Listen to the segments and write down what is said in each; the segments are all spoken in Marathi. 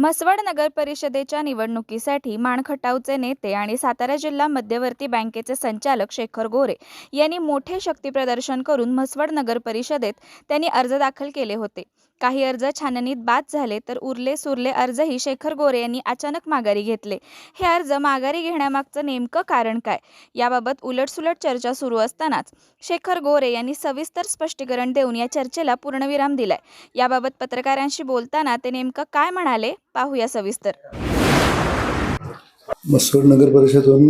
म्हसवड नगर परिषदेच्या निवडणुकीसाठी माणखटावचे नेते आणि सातारा जिल्हा मध्यवर्ती बँकेचे संचालक शेखर गोरे यांनी मोठे शक्तीप्रदर्शन करून म्हसवड नगर परिषदेत त्यांनी अर्ज दाखल केले होते. काही अर्ज छाननीत बाद झाले तर उरले सुरले अर्जही शेखर गोरे यांनी अचानक माघारी घेतले. हे अर्ज माघारी घेण्यामागचं नेमकं कारण काय? याबाबत उलटसुलट चर्चा सुरू असतानाच शेखर गोरे यांनी सविस्तर स्पष्टीकरण देऊन या चर्चेला पूर्णविराम दिलाय. याबाबत पत्रकारांशी बोलताना ते नेमकं काय म्हणाले पाहूया सविस्तर. मसूर नगर परिषदून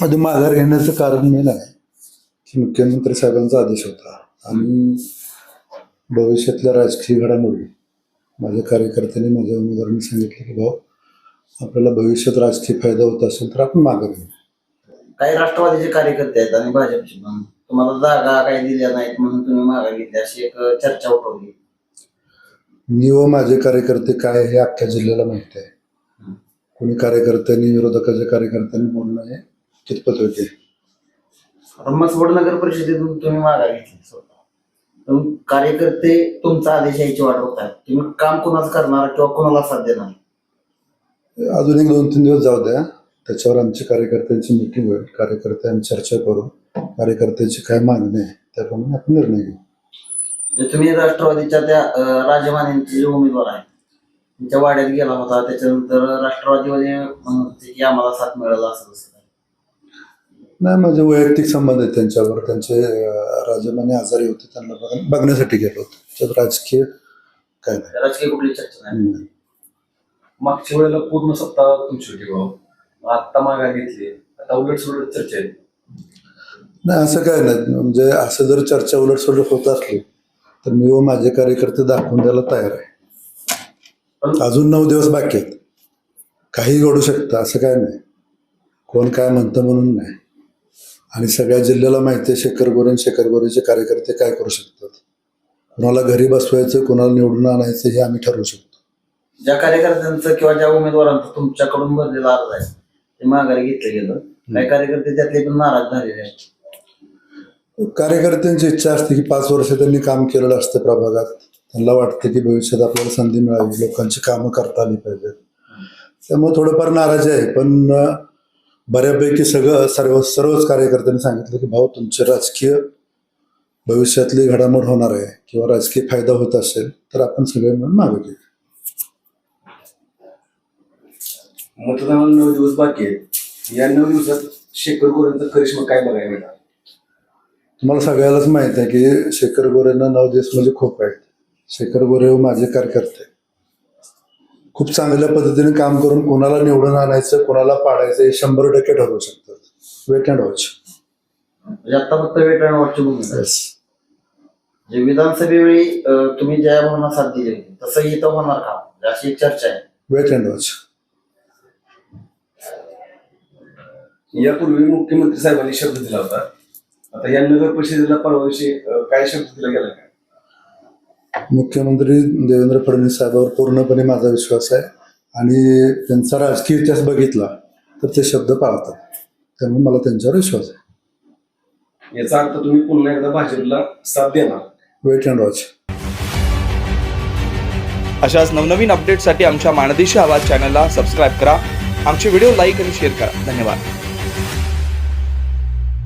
मध्ये माघार घेण्याचं कारण मेन आहे. की मुख्यमंत्री साहेबांचा आदेश होता. आणि भविष्यातल्या राजकीय घडामोडी. माझ्या कार्यकर्त्यांनी माझ्या उमेदवारांनी सांगितलं की भाऊ आपल्याला भविष्यात राजकीय फायदा होत असेल तर आपण माघार घेऊ. काही राष्ट्रवादीचे कार्यकर्ते आहेत आणि भाजपचे पण. तुम्हाला जागा काही दिल्या नाहीत म्हणून तुम्ही मागे घेतली. अशी एक चर्चा उठवली. मी व माझे कार्यकर्ते काय हे अख्ख्या जिल्ह्याला माहिती आहे. कोणी कार्यकर्त्यांनी विरोधकाच्या कार्यकर्त्यांनी बोलणं हे कितपत होते मसवड नगर परिषदेतून तुम्ही मागा घेतली स्वतः. कार्यकर्ते तुमचा आदेश यायची वाट बघतायत तुम्ही काम कोणाच करणार किंवा कोणाला साथ देणार? अजून एक दोन तीन दिवस जाऊ द्या. त्याच्यावर आमची कार्यकर्त्यांची मिटिंग होईल. कार्यकर्त्यांनी चर्चा करू. कार्यकर्त्यांची काय मागणी आहे त्याप्रमाणे आपण निर्णय घेऊ. म्हणजे तुम्ही राष्ट्रवादीच्या त्या अं, राजमानेंचे जे उमेदवार आहेत त्यांच्या वाड्यात गेला होता. त्याच्यानंतर राष्ट्रवादीवाले म्हणत होते की आम्हाला साथ मिळाला असं तसं. नाही माझे वैयक्तिक संबंध आहेत त्यांच्यावर. त्यांचे राजमाने आजारी होते त्यांना बघ- बघण्यासाठी गेलो होतो. त्याच्यात राजकीय काय नाही. राजकीय कुठली चर्चा नाही. मागच्या वेळेला पूर्ण सत्ता तुमची होती भाऊ. आता माघार घेतली. आता उलट सुलट चर्चा आहे नाही असं काय नाही. म्हणजे असं जर चर्चा उलटसुलट होत असली तर मी व माझे कार्यकर्ते दाखवून द्यायला तयार आहे. अजून नऊ दिवस बाकी आहेत. काही घडू शकतं असं काय नाही. कोण काय म्हणतं म्हणून नाही. आणि सगळ्या जिल्ह्याला माहिती आहे शेखर गोरे आणि शेखर गोरेचे कार्यकर्ते काय करू शकतात? कुणाला घरी बसवायचं कुणाला निवडून आणायचं हे आम्ही ठरवू शकतो. ज्या कार्यकर्त्यांचं किंवा ज्या उमेदवारांचं तुमच्याकडून भरलेला अर्ज आहे ते माघारी घेतलं गेलं. काही कार्यकर्ते त्यातले पण नाराज झालेले आहेत. कार्यकर्त्यांची इच्छा असते की पाच वर्ष त्यांनी काम केलेलं असतं प्रभागात. त्यांना वाटतं की भविष्यात आपल्याला संधी मिळावी लोकांची कामं करता आली पाहिजेत. त्यामुळे थोडंफार नाराजी आहे पण बऱ्यापैकी सगळं सर्व सर्वच कार्यकर्त्यांनी सांगितलं की भाऊ तुमचे राजकीय भविष्यातली घडामोड होणार आहे किंवा राजकीय फायदा होत असेल तर आपण सगळे मिळून मागे घेऊ. मतदानाला नऊ दिवस बाकी आहेत. या नऊ दिवसात शेखर गोरेंचा करिश्मा काय बघायला मिळणार? तुम्हाला सगळ्यालाच माहीत आहे की शेखर गोरेंना नऊ दिवस म्हणजे खूप आहेत. शेखर गोरे हे माझे कार्यकर्ते खूप चांगल्या पद्धतीने काम करून कोणाला निवडून आणायचं कोणाला पाडायचं हे शंभर टक्के ठरवू शकतात वेट अँड वॉच म्हणजे आता फक्त वेट अँड वॉचची भूमिका. आहे. जे विधानसभेवेळी तुम्ही ज्या भावना साथ दिली होती तसं इथं होणार का? म्हणजे अशी एक चर्चा आहे. वेट अँड वॉच यापूर्वी मुख्यमंत्री साहेबांनी शब्द दिला होता. आता या नगर परिषदेला परवा दिवशी काय शब्द दिला गेला काय मुख्यमंत्री देवेंद्र फडणवीस साहेबांवर पूर्णपणे माझा विश्वास आहे. आणि त्यांचा राजकीय इतिहास बघितला तर ते शब्द पाळतात. त्यामुळे मला त्यांच्यावर विश्वास आहे. याचा अर्थ तुम्ही पुन्हा एकदा भाजपला साथ देणार. वेट अँड वॉच अशाच नवनवीन अपडेटसाठी आमच्या माणदेशी आवाज चॅनलला सबस्क्राईब करा. आमचे व्हिडिओ लाईक आणि शेअर करा. धन्यवाद.